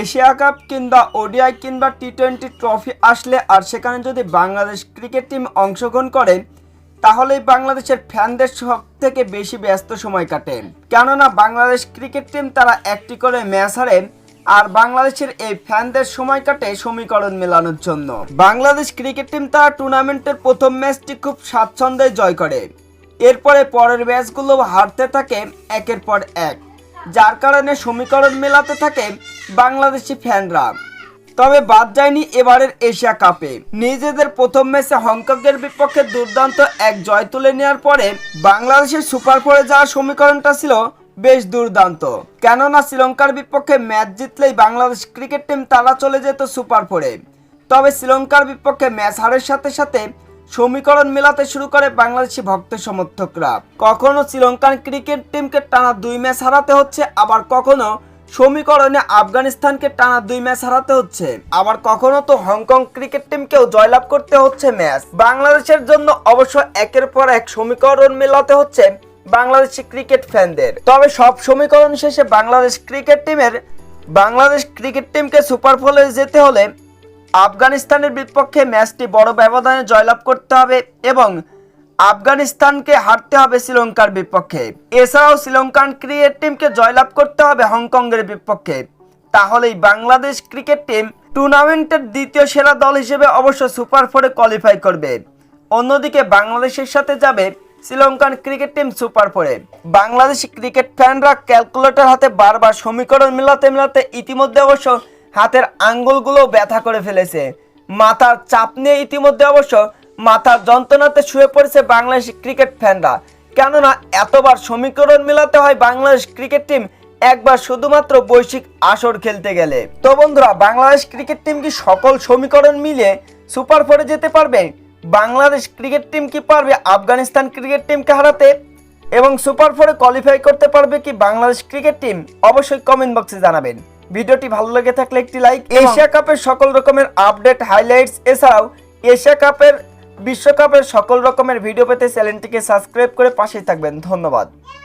Asia cup কিংবা ODI কিংবা T twenty trophy আসলে আর সেখানে যদি বাংলাদেশ ক্রিকেট টিম অংশগ্রহণ করে, তাহলেই বাংলাদেশের ফ্যানদের সব থেকে বেশি ব্যস্ত সময় কাটে। কেননা বাংলাদেশ ক্রিকেট টিম তারা একটি করে ম্যাচ হারে আর বাংলাদেশের এই ফ্যানদের সময় কাটে সমীকরণ মেলানোর জন্য। বাংলাদেশ ক্রিকেট টিম তারা টুর্নামেন্টের প্রথম ম্যাচটি খুব স্বাচ্ছন্দ্যে জয় করে। এরপরে পরের ম্যাচগুলো হারতে থাকে একের পর এক। যার কারণে সমীকরণ মেলাতে থাকে বাংলাদেশি ফ্যানরা। তবে বাদ যায়নি এবারের এশিয়া কাপে। নিজেদের প্রথম ম্যাচে হংকংয়ের বিপক্ষে দুর্দান্ত এক জয় তুলে নেওয়ার পরে বাংলাদেশের সুপার ফোরে যাওয়ার সমীকরণটা ছিল বেশ দুর্দান্ত। কেননা শ্রীলঙ্কার বিপক্ষে ম্যাচ জিতলেই বাংলাদেশ ক্রিকেট টিম তারা চলে যেত সুপার ফোরে। তবে শ্রীলঙ্কার বিপক্ষে ম্যাচ হারের সাথে সাথে সমীকরণ মেলাতে শুরু করে বাংলাদেশি ভক্ত সমর্থকরা। কখনো শ্রীলঙ্কান ক্রিকেট টিমকে টানা দুই ম্যাচ হারাতে হচ্ছে, আবার কখনো সমীকরণে আফগানিস্তানকে টানা দুই ম্যাচ হারাতে হচ্ছে। আবার কখনো তো হংকং ক্রিকেট টিমকেও জয়লাভ করতে হচ্ছে ম্যাচ। বাংলাদেশের জন্য অবশ্য একের পর এক সমীকরণ মেলাতে হচ্ছে বাংলাদেশি ক্রিকেট ফ্যানদের। তবে সব সমীকরণ শেষে বাংলাদেশ ক্রিকেট টিমের বাংলাদেশ ক্রিকেট টিমকে সুপার ফলে যেতে হলে আফগানিস্তানের বিপক্ষে ম্যাচটি বড় ব্যবধানে জয়লাভ করতে হবে এবং আফগানিস্তানকে হারতে হবে শ্রীলঙ্কার বিপক্ষে। এছাড়াও শ্রীলঙ্কান ক্রিকেট টিমকে জয়লাভ করতে হবে হংকংয়ের বিপক্ষে। তাহলেই বাংলাদেশ ক্রিকেট টিম টুর্নামেন্টের দ্বিতীয় সেরা দল হিসেবে অবশ্য সুপার ফোরে কোয়ালিফাই করবে। অন্যদিকে বাংলাদেশের সাথে যাবে শ্রীলঙ্কান ক্রিকেট টিম সুপার ফোরে। বাংলাদেশি ক্রিকেট ফ্যানরা ক্যালকুলেটর হাতে বারবার সমীকরণ মেলাতে মেলাতে ইতিমধ্যে অবশ্য হাতের আঙ্গুলগুলো ব্যথা করে ফেলেছে। মাথার চাপ নিয়ে ইতিমধ্যে অবশ্য মাথার যন্ত্রণাতে শুয়ে পড়েছে বাংলাদেশ ক্রিকেট ফ্যানরা। কেননা, এতবার সমীকরণ মেলাতে হয় বাংলাদেশ ক্রিকেট টিম একবার শুধুমাত্র বৈশ্বিক আসর খেলতে গেলে। তো বন্ধুরা, বাংলাদেশ ক্রিকেট টিম কি সকল সমীকরণ মিলে সুপার ফোরে যেতে পারবে? বাংলাদেশ ক্রিকেট টিম কি পারবে আফগানিস্তান ক্রিকেট টিমকে হারাতে? এবং সুপার ফোরে কোয়ালিফাই করতে পারবে কি বাংলাদেশ ক্রিকেট টিম? অবশ্যই কমেন্ট বক্সে জানাবেন। ভিডিওটি ভালো লেগে থাকলে একটি লাইক এশিয়া কাপের সকল রকমের আপডেট হাইলাইটস এছাড়াও এশিয়া কাপের বিশ্বকাপের সকল রকমের ভিডিও পেতে চ্যানেলটিকে সাবস্ক্রাইব করে পাশেই থাকবেন। ধন্যবাদ।